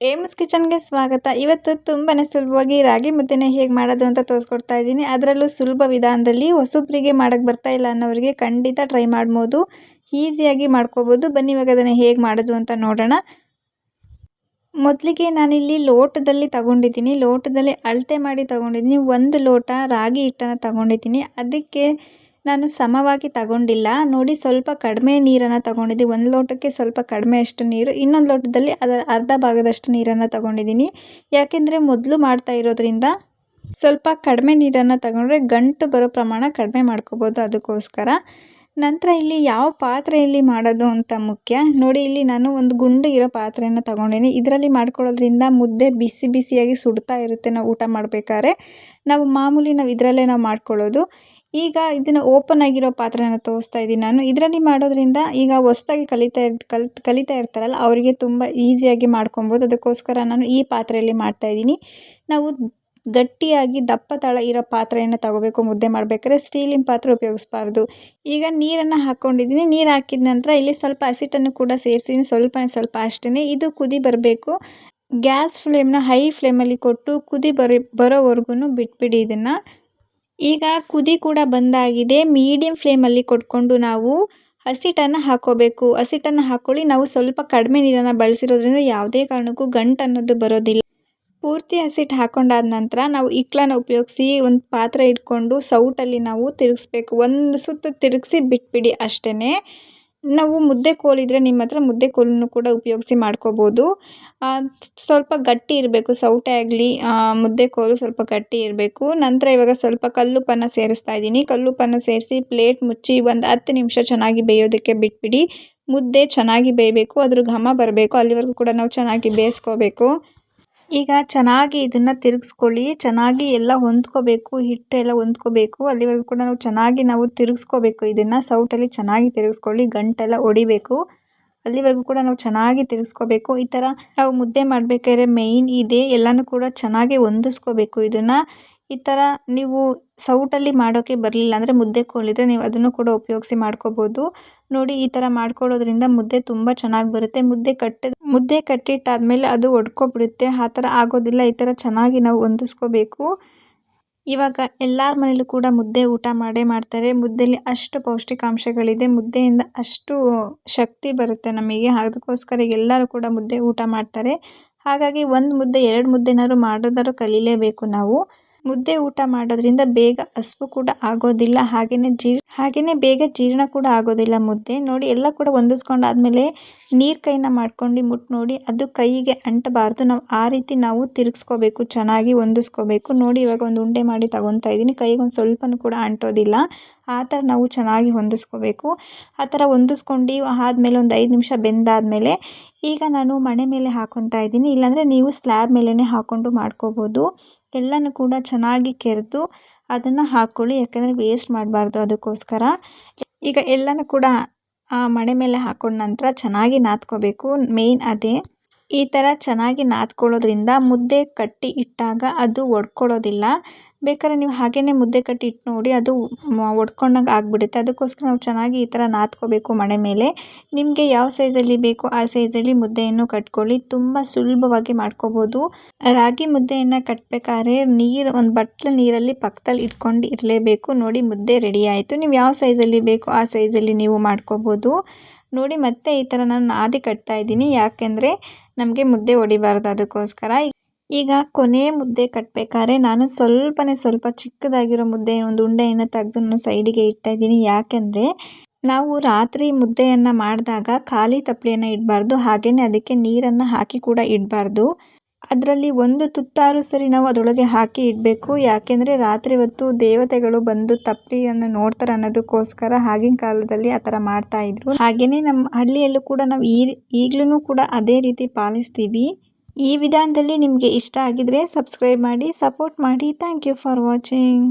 AIIMS ಕಿಚನ್ಗೆ ಸ್ವಾಗತ. ಇವತ್ತು ತುಂಬಾ ಸುಲಭವಾಗಿ ರಾಗಿ ಮುದ್ದೆನ ಹೇಗೆ ಮಾಡೋದು ಅಂತ ತೋರಿಸ್ಕೊಡ್ತಾ ಇದ್ದೀನಿ. ಅದರಲ್ಲೂ ಸುಲಭ ವಿಧಾನದಲ್ಲಿ ಹೊಸಬ್ರಿಗೆ ಮಾಡೋಕ್ಕೆ ಬರ್ತಾ ಇಲ್ಲ ಅನ್ನೋರಿಗೆ ಖಂಡಿತ ಟ್ರೈ ಮಾಡ್ಬೋದು. ಈಸಿಯಾಗಿ ಮಾಡ್ಕೋಬೋದು. ಬನ್ನಿ ಇವಾಗ ಅದನ್ನು ಹೇಗೆ ಮಾಡೋದು ಅಂತ ನೋಡೋಣ. ಮೊದಲಿಗೆ ನಾನಿಲ್ಲಿ ಲೋಟದಲ್ಲಿ ತಗೊಂಡಿದ್ದೀನಿ. ಲೋಟದಲ್ಲಿ ಅಳತೆ ಮಾಡಿ ತಗೊಂಡಿದ್ದೀನಿ. ಒಂದು ಲೋಟ ರಾಗಿ ಹಿಟ್ಟನ್ನು ತಗೊಂಡಿದ್ದೀನಿ. ಅದಕ್ಕೆ ನಾನು ಸಮವಾಗಿ ತಗೊಂಡಿಲ್ಲ. ನೋಡಿ ಸ್ವಲ್ಪ ಕಡಿಮೆ ನೀರನ್ನು ತಗೊಂಡಿದ್ದೀನಿ ಒಂದು ಲೋಟಕ್ಕೆ ಸ್ವಲ್ಪ ಕಡಿಮೆ ಅಷ್ಟು ನೀರು, ಇನ್ನೊಂದು ಲೋಟದಲ್ಲಿ ಅದರ ಅರ್ಧ ಭಾಗದಷ್ಟು ನೀರನ್ನು ತಗೊಂಡಿದ್ದೀನಿ. ಯಾಕೆಂದರೆ ಮೊದಲು ಮಾಡ್ತಾ ಇರೋದ್ರಿಂದ ಸ್ವಲ್ಪ ಕಡಿಮೆ ನೀರನ್ನು ತಗೊಂಡ್ರೆ ಗಂಟು ಬರೋ ಪ್ರಮಾಣ ಕಡಿಮೆ ಮಾಡ್ಕೋಬೋದು ಅದಕ್ಕೋಸ್ಕರ. ನಂತರ ಇಲ್ಲಿ ಯಾವ ಪಾತ್ರೆಯಲ್ಲಿ ಮಾಡೋದು ಅಂತ ಮುಖ್ಯ. ನೋಡಿ ಇಲ್ಲಿ ನಾನು ಒಂದು ಗುಂಡು ಇರೋ ಪಾತ್ರೆಯನ್ನು ತಗೊಂಡಿನಿ. ಇದರಲ್ಲಿ ಮಾಡ್ಕೊಳ್ಳೋದ್ರಿಂದ ಮುದ್ದೆ ಬಿಸಿ ಬಿಸಿಯಾಗಿ ಸುಡ್ತಾ ಇರುತ್ತೆ. ನಾವು ಊಟ ಮಾಡಬೇಕಾದ್ರೆ ನಾವು ಮಾಮೂಲಿ ನಾವು ಇದರಲ್ಲೇ ನಾವು ಮಾಡ್ಕೊಳ್ಳೋದು. ಈಗ ಇದನ್ನು ಓಪನ್ ಆಗಿರೋ ಪಾತ್ರೆನ ತೋರಿಸ್ತಾ ಇದ್ದೀನಿ ನಾನು. ಇದರಲ್ಲಿ ಮಾಡೋದ್ರಿಂದ ಈಗ ಹೊಸ್ದಾಗಿ ಕಲಿತಾ ಇರ್ ಕಲ್ ಕಲಿತಾ ಇರ್ತಾರಲ್ಲ, ಅವರಿಗೆ ತುಂಬ ಈಸಿಯಾಗಿ ಮಾಡ್ಕೊಬೋದು. ಅದಕ್ಕೋಸ್ಕರ ನಾನು ಈ ಪಾತ್ರೆಯಲ್ಲಿ ಮಾಡ್ತಾ ಇದ್ದೀನಿ. ನಾವು ಗಟ್ಟಿಯಾಗಿ ದಪ್ಪ ತಳ ಇರೋ ಪಾತ್ರೆಯನ್ನು ತಗೋಬೇಕು, ಮುದ್ದೆ ಮಾಡಬೇಕಾದ್ರೆ ಸ್ಟೀಲಿನ ಪಾತ್ರೆ ಉಪಯೋಗಿಸ್ಬಾರ್ದು. ಈಗ ನೀರನ್ನು ಹಾಕ್ಕೊಂಡಿದ್ದೀನಿ ನೀರು ಹಾಕಿದ ನಂತರ ಇಲ್ಲಿ ಸ್ವಲ್ಪ ಹಸಿಟ್ಟನ್ನು ಕೂಡ ಸೇರಿಸಿದ್ದೀನಿ. ಸ್ವಲ್ಪ ಸ್ವಲ್ಪ ಅಷ್ಟೇ ಇದು ಕುದಿ ಬರಬೇಕು. ಗ್ಯಾಸ್ ಫ್ಲೇಮ್ನ ಹೈ ಫ್ಲೇಮಲ್ಲಿ ಕೊಟ್ಟು ಕುದಿ ಬರೋ ಬರೋವರೆಗೂ ಬಿಟ್ಬಿಡಿ ಇದನ್ನು. ಈಗ ಕುದಿ ಕೂಡ ಬಂದಾಗಿದೆ. ಮೀಡಿಯಮ್ ಫ್ಲೇಮಲ್ಲಿ ಕೊಟ್ಕೊಂಡು ನಾವು ಹಸಿಟ್ಟನ್ನು ಹಾಕೋಬೇಕು. ಹಸಿಟ್ಟನ್ನು ಹಾಕ್ಕೊಳ್ಳಿ ನಾವು ಸ್ವಲ್ಪ ಕಡಿಮೆ ನೀರನ್ನು ಬಳಸಿರೋದ್ರಿಂದ ಯಾವುದೇ ಕಾರಣಕ್ಕೂ ಗಂಟು ಅನ್ನೋದು ಬರೋದಿಲ್ಲ. ಪೂರ್ತಿ ಹಸಿಟ್ಟು ಹಾಕೊಂಡಾದ ನಂತರ ನಾವು ಇಕ್ಳನ್ನು ಉಪಯೋಗಿಸಿ ಒಂದು ಪಾತ್ರೆ ಇಟ್ಕೊಂಡು ಸೌಟಲ್ಲಿ ನಾವು ತಿರುಗಿಸ್ಬೇಕು. ಒಂದು ಸುತ್ತು ತಿರುಗಿಸಿ ಬಿಟ್ಬಿಡಿ ಅಷ್ಟೇ ನಾವು ಮುದ್ದೆ ಕೋಲಿದ್ರೆ ನಿಮ್ಮ ಹತ್ರ ಮುದ್ದೆ ಕೋಲನ್ನು ಕೂಡ ಉಪಯೋಗಿಸಿ ಮಾಡ್ಕೋಬೋದು. ಸ್ವಲ್ಪ ಗಟ್ಟಿ ಇರಬೇಕು, ಸೌಟೆ ಆಗಲಿ ಮುದ್ದೆ ಕೋಲು ಸ್ವಲ್ಪ ಗಟ್ಟಿ ಇರಬೇಕು. ನಂತರ ಇವಾಗ ಸ್ವಲ್ಪ ಕಲ್ಲುಪ್ಪನ್ನು ಸೇರಿಸ್ತಾ ಇದ್ದೀನಿ. ಕಲ್ಲುಪ್ಪನ್ನು ಸೇರಿಸಿ ಪ್ಲೇಟ್ ಮುಚ್ಚಿ ಒಂದು ಹತ್ತು ನಿಮಿಷ ಚೆನ್ನಾಗಿ ಬೇಯೋದಕ್ಕೆ ಬಿಟ್ಬಿಡಿ. ಮುದ್ದೆ ಚೆನ್ನಾಗಿ ಬೇಯಬೇಕು, ಅದ್ರ ಘಮ ಬರಬೇಕು. ಅಲ್ಲಿವರೆಗೂ ಕೂಡ ನಾವು ಚೆನ್ನಾಗಿ ಬೇಯಿಸ್ಕೋಬೇಕು. ಈಗ ಚೆನ್ನಾಗಿ ಇದನ್ನು ತಿರುಗಿಸ್ಕೊಳ್ಳಿ, ಚೆನ್ನಾಗಿ ಎಲ್ಲ ಹೊಂದ್ಕೋಬೇಕು, ಹಿಟ್ಟು ಎಲ್ಲ ಹೊಂದ್ಕೋಬೇಕು. ಅಲ್ಲಿವರೆಗೂ ಕೂಡ ನಾವು ಚೆನ್ನಾಗಿ ನಾವು ತಿರುಗಿಸ್ಕೋಬೇಕು. ಇದನ್ನು ಸೌಟಲ್ಲಿ ಚೆನ್ನಾಗಿ ತಿರುಗಿಸ್ಕೊಳ್ಳಿ, ಗಂಟೆಲ್ಲ ಹೊಡಿಬೇಕು ಅಲ್ಲಿವರೆಗೂ ಕೂಡ ನಾವು ಚೆನ್ನಾಗಿ ತಿರುಗಿಸ್ಕೋಬೇಕು. ಈ ಥರ ನಾವು ಮುದ್ದೆ ಮಾಡಬೇಕಾದ್ರೆ ಮೇಯ್ನ್ ಇದೆ. ಎಲ್ಲನೂ ಕೂಡ ಚೆನ್ನಾಗಿ ಹೊಂದಿಸ್ಕೋಬೇಕು. ಇದನ್ನು ಈ ಥರ ನೀವು ಸೌಟಲ್ಲಿ ಮಾಡೋಕ್ಕೆ ಬರಲಿಲ್ಲ ಅಂದರೆ ಮುದ್ದೆ ಕೋಲಿದ್ರೆ ನೀವು ಅದನ್ನು ಕೂಡ ಉಪಯೋಗಿಸಿ ಮಾಡ್ಕೋಬೋದು. ನೋಡಿ, ಈ ಥರ ಮಾಡ್ಕೊಳ್ಳೋದ್ರಿಂದ ಮುದ್ದೆ ತುಂಬ ಚೆನ್ನಾಗಿ ಬರುತ್ತೆ. ಮುದ್ದೆ ಕಟ್ಟಿ ಮುದ್ದೆ ಕಟ್ಟಿಟ್ಟಾದಮೇಲೆ ಅದು ಒಡ್ಕೊಬಿಡುತ್ತೆ. ಆ ಥರ ಆಗೋದಿಲ್ಲ. ಈ ಥರ ಚೆನ್ನಾಗಿ ನಾವು ಹೊಂದಿಸ್ಕೋಬೇಕು. ಇವಾಗ ಎಲ್ಲರ ಮನೇಲೂ ಕೂಡ ಮುದ್ದೆ ಊಟ ಮಾಡೇ ಮಾಡ್ತಾರೆ. ಮುದ್ದೆಯಲ್ಲಿ ಅಷ್ಟು ಪೌಷ್ಟಿಕಾಂಶಗಳಿದೆ. ಮುದ್ದೆಯಿಂದ ಅಷ್ಟು ಶಕ್ತಿ ಬರುತ್ತೆ ನಮಗೆ. ಅದಕ್ಕೋಸ್ಕರ ಎಲ್ಲರೂ ಕೂಡ ಮುದ್ದೆ ಊಟ ಮಾಡ್ತಾರೆ. ಹಾಗಾಗಿ ಒಂದು ಮುದ್ದೆ, ಎರಡು ಮುದ್ದೆನಾದ್ರು ಮಾಡೋದಾದ್ರು ಕಲೀಲೇಬೇಕು ನಾವು. ಮುದ್ದೆ ಊಟ ಮಾಡೋದ್ರಿಂದ ಬೇಗ ಹಸಿವು ಕೂಡ ಆಗೋದಿಲ್ಲ ಹಾಗೆಯೇ ಜೀರ್ ಹಾಗೆಯೇ ಬೇಗ ಜೀರ್ಣ ಕೂಡ ಆಗೋದಿಲ್ಲ ಮುದ್ದೆ. ನೋಡಿ, ಎಲ್ಲ ಕೂಡ ಹೊಂದಿಸ್ಕೊಂಡಾದ್ಮೇಲೆ ನೀರು ಕೈನ ಮಾಡ್ಕೊಂಡು ಮುಟ್ಟು ನೋಡಿ, ಅದು ಕೈಗೆ ಅಂಟಬಾರ್ದು. ನಾವು ಆ ರೀತಿ ನಾವು ತಿರುಗಿಸ್ಕೋಬೇಕು, ಚೆನ್ನಾಗಿ ಹೊಂದಿಸ್ಕೋಬೇಕು. ನೋಡಿ, ಇವಾಗ ಒಂದು ಉಂಡೆ ಮಾಡಿ ತಗೊತಾ ಇದ್ದೀನಿ. ಕೈಗೆ ಒಂದು ಸ್ವಲ್ಪನೂ ಕೂಡ ಅಂಟೋದಿಲ್ಲ. ಆ ಥರ ನಾವು ಚೆನ್ನಾಗಿ ಹೊಂದಿಸ್ಕೋಬೇಕು. ಆ ಥರ ಹೊಂದಿಸ್ಕೊಂಡು ಆದಮೇಲೆ ಒಂದು ಐದು ನಿಮಿಷ ಬೆಂದಾದಮೇಲೆ ಈಗ ನಾನು ಮಣೆ ಮೇಲೆ ಹಾಕೊತಾ ಇದ್ದೀನಿ. ಇಲ್ಲಾಂದರೆ ನೀವು ಸ್ಲ್ಯಾಬ್ ಮೇಲೇ ಹಾಕ್ಕೊಂಡು ಮಾಡ್ಕೋಬೋದು. ಎಲ್ಲನೂ ಕೂಡ ಚೆನ್ನಾಗಿ ಕೆರೆದು ಅದನ್ನು ಹಾಕ್ಕೊಳ್ಳಿ. ಯಾಕೆಂದರೆ ವೇಸ್ಟ್ ಮಾಡಬಾರ್ದು ಅದಕ್ಕೋಸ್ಕರ. ಈಗ ಎಲ್ಲನೂ ಕೂಡ ಮಣೆ ಮೇಲೆ ಹಾಕೊಂಡ ನಂತರ ಚೆನ್ನಾಗಿ ನಾದ್ಕೋಬೇಕು. ಮೇಯ್ನ್ ಅದೇ. ಈ ಥರ ಚೆನ್ನಾಗಿ ನಾದ್ಕೊಳ್ಳೋದ್ರಿಂದ ಮುದ್ದೆ ಕಟ್ಟಿ ಇಟ್ಟಾಗ ಅದು ಒಡ್ಕೊಳ್ಳೋದಿಲ್ಲ. ಬೇಕಾದ್ರೆ ನೀವು ಹಾಗೆಯೇ ಮುದ್ದೆ ಕಟ್ಟಿ ಇಟ್ಟು ನೋಡಿ, ಅದು ಒಡ್ಕೊಂಡಂಗೆ ಆಗಿಬಿಡುತ್ತೆ. ಅದಕ್ಕೋಸ್ಕರ ನಾವು ಚೆನ್ನಾಗಿ ಈ ಥರ ನಾದ್ಕೋಬೇಕು ಮಣೆ ಮೇಲೆ. ನಿಮಗೆ ಯಾವ ಸೈಜಲ್ಲಿ ಬೇಕು ಆ ಸೈಜಲ್ಲಿ ಮುದ್ದೆಯನ್ನು ಕಟ್ಕೊಳ್ಳಿ. ತುಂಬ ಸುಲಭವಾಗಿ ಮಾಡ್ಕೋಬೋದು. ರಾಗಿ ಮುದ್ದೆಯನ್ನು ಕಟ್ಟಬೇಕಾದ್ರೆ ನೀರು, ಒಂದು ಬಟ್ಲು ನೀರಲ್ಲಿ ಪಕ್ಕದಲ್ಲಿ ಇಟ್ಕೊಂಡು ಇರಲೇಬೇಕು. ನೋಡಿ, ಮುದ್ದೆ ರೆಡಿ ಆಯಿತು. ನೀವು ಯಾವ ಸೈಜಲ್ಲಿ ಬೇಕು ಆ ಸೈಜಲ್ಲಿ ನೀವು ಮಾಡ್ಕೋಬೋದು. ನೋಡಿ, ಮತ್ತೆ ಈ ಥರ ನಾನು ನಾದಿ ಕಟ್ತಾ ಇದ್ದೀನಿ. ಯಾಕೆಂದರೆ ನಮಗೆ ಮುದ್ದೆ ಹೊಡಿಬಾರ್ದು ಅದಕ್ಕೋಸ್ಕರ. ಈಗ ಕೊನೆ ಮುದ್ದೆ ಕಟ್ಟಬೇಕಾದ್ರೆ ನಾನು ಸ್ವಲ್ಪನೇ ಸ್ವಲ್ಪ ಚಿಕ್ಕದಾಗಿರೋ ಮುದ್ದೆ, ಒಂದು ಉಂಡೆಯನ್ನು ತೆಗೆದು ನಾನು ಸೈಡಿಗೆ ಇಡ್ತಾ ಇದ್ದೀನಿ. ಯಾಕೆಂದರೆ ನಾವು ರಾತ್ರಿ ಮುದ್ದೆಯನ್ನು ಮಾಡಿದಾಗ ಖಾಲಿ ತಪ್ಪಲೆಯನ್ನು ಇಡಬಾರ್ದು ಹಾಗೆಯೇ ಅದಕ್ಕೆ ನೀರನ್ನು ಹಾಕಿ ಕೂಡ ಇಡಬಾರ್ದು. ಅದರಲ್ಲಿ ಒಂದು ತುತ್ತಾರು ಸರಿ ನಾವು ಅದರೊಳಗೆ ಹಾಕಿ ಇಡಬೇಕು. ಯಾಕೆಂದರೆ ರಾತ್ರಿ ಹೊತ್ತು ದೇವತೆಗಳು ಬಂದು ತಪ್ಪಲಿಯನ್ನು ನೋಡ್ತಾರೆ ಅನ್ನೋದಕ್ಕೋಸ್ಕರ ಆಗಿನ ಕಾಲದಲ್ಲಿ ಆ ಥರ ಮಾಡ್ತಾಯಿದ್ರು ಹಾಗೆಯೇ ನಮ್ಮ ಹಳ್ಳಿಯಲ್ಲೂ ಕೂಡ ನಾವು ಈ ಈಗಲೂ ಕೂಡ ಅದೇ ರೀತಿ ಪಾಲಿಸ್ತೀವಿ. ಈ ವಿಧಾನದಲ್ಲಿ ನಿಮಗೆ ಇಷ್ಟ ಆಗಿದರೆ ಸಬ್ಸ್ಕ್ರೈಬ್ ಮಾಡಿ ಸಪೋರ್ಟ್ ಮಾಡಿ. Thank you for watching